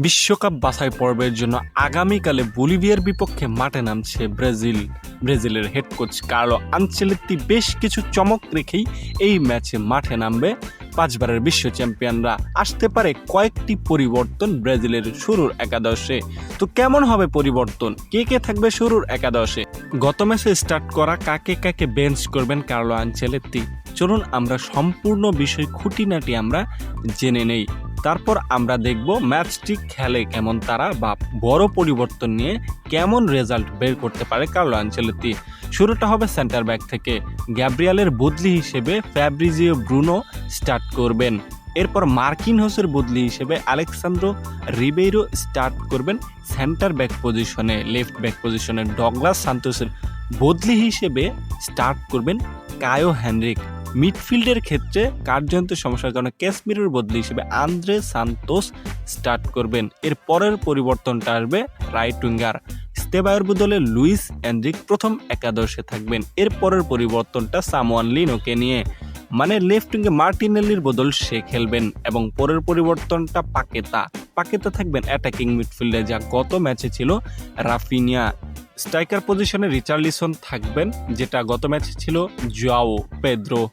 বিশ্বকাপ বাছাই পর্বের জন্য আগামীকালে বলিভিয়ার বিপক্ষে মাঠে নামছে ব্রাজিল। ব্রাজিলের হেড কোচ কার্লো আনচেলেত্তি বেশ কিছু চমক রেখেই এই ম্যাচে মাঠে নামবে। পাঁচবারের বিশ্ব চ্যাম্পিয়নরা। আসতে পারে কয়েকটি পরিবর্তন ব্রাজিলের শুরুর একাদশে। তো কেমন হবে পরিবর্তন? কে কে থাকবে শুরুর একাদশে? গত ম্যাচে স্টার্ট করা কাকে কাকে বেঞ্চ করবেন কার্লো আনচেলেত্তি? চলুন আমরা সম্পূর্ণ বিষয় খুঁটিনাটি আমরা জেনে নেই। তারপর আমরা দেখব ম্যাচটি খেলে কেমন তারা বা বড় পরিবর্তন নিয়ে কেমন রেজাল্ট বের করতে পারে কার্লো আনচেলতি শুরুটা হবে সেন্টার ব্যাক থেকে। গ্যাব্রিয়ালের বদলি হিসেবে ফ্যাব্রিজিও ব্রুনো স্টার্ট করবেন। এরপর মার্কিন হোসের বদলি হিসেবে আলেক্সান্দ্রো রিবেইরো স্টার্ট করবেন সেন্টার ব্যাক পজিশনে লেফট ব্যাক পজিশনে ডগলাস সান্তোসের বদলি হিসেবে স্টার্ট করবেন কায়ো হ্যানরিক মিডফিল্ডের ক্ষেত্রে কার্যন্ত সমস্যার কারণে ক্যাসমিরের বদলি হিসেবে আন্দ্রে সান্তোস স্টার্ট করবেন। এর পরের পরিবর্তনটা আসবে রাইট উইঙ্গার স্তেবায়ের বদলে লুইস এন্ড্রিক প্রথম একাদশে থাকবেন। এর পরের পরিবর্তনটা সামোয়ান লিনোকে নিয়ে। মানে লেফট উইঙ্গে মার্টিনেলির বদল সে খেলবেন এবং পরের পরিবর্তনটা পাকেতা। পাকেতা থাকবেন অ্যাটাকিং মিডফিল্ডে যা গত ম্যাচে ছিল রাফিনিয়া। স্ট্রাইকার পজিশনে রিচার্লিসন থাকবেন, যেটা গত ম্যাচে ছিল জুয়াও পেদ্রো।